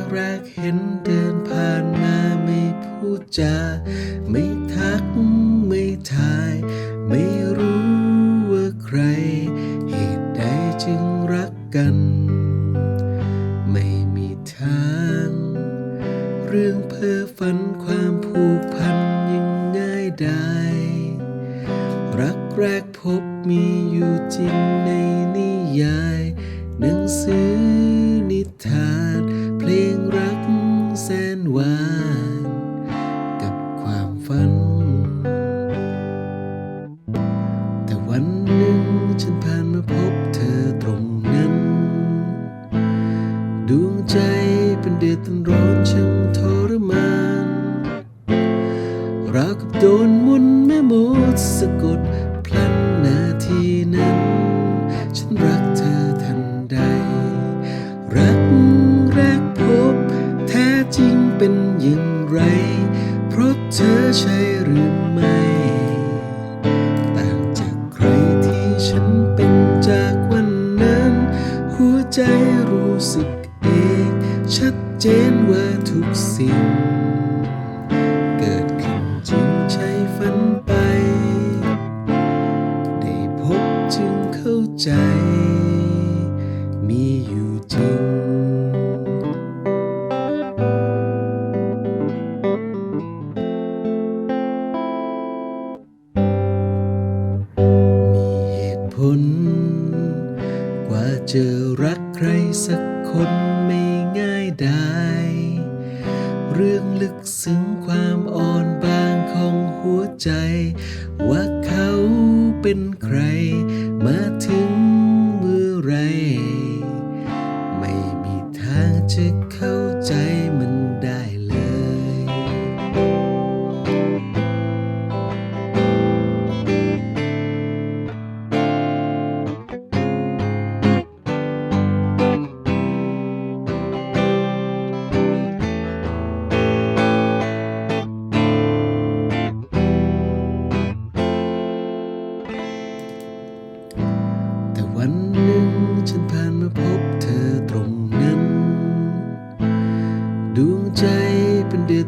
่แรกเห็นเดินผ่านมาไม่พูดจา ไม่ทักไม่ทาย ไม่รู้ว่าใคร เหตุใดจึงรักกัน ไม่มีทาง เรื่องเพ้อฝันความผูกพันยังง่ายได้ รักแรกพบมีอยู่จริงในนิยายหนังสือ ราวกับโดนมุนแม่มดสะกด พลันนาทีนั้น ฉันรักเธอทันใด รักแรกพบ แท้จริงเป็นอย่างไร เพราะเธอใช่หรือไม่ ต่างจากใครที่ฉันเป็นจากวันนั้น หัวใจรู้สึกเอง ชัดเจนว่าทุกสิ่ง ใจ มีอยู่จริง มีเหตุผล กว่าเจอรักใครสักคนไม่ง่ายได้ เรื่องลึกซึ้งความอ่อนบางของหัวใจ ว่าเขาเป็นใครมาถึง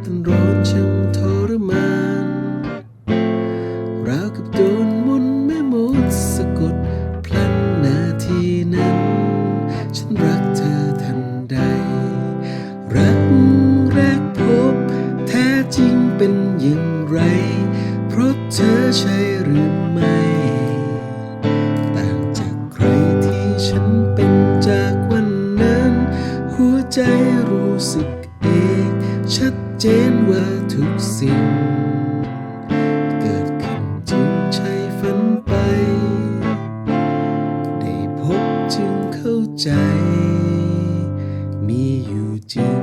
เป็นเดือดตันร้อนช่างทรมานราวกับโดนมนแม่มดสะกดพลันนาทีนั้น ฉันรักเธอทันใด รักแรกพบแท้จริงเป็นอย่างไร เพราะเธอใช่หรือไม่ต่างจากใครที่ฉันเป็นจากวันนั้น หัวใจรู้สึกเองชัด เจนว่าทุกสิ่ง เกิดขึ้นจริงใช่ฝันไป ได้พบจึงเข้าใจ มีอยู่จริง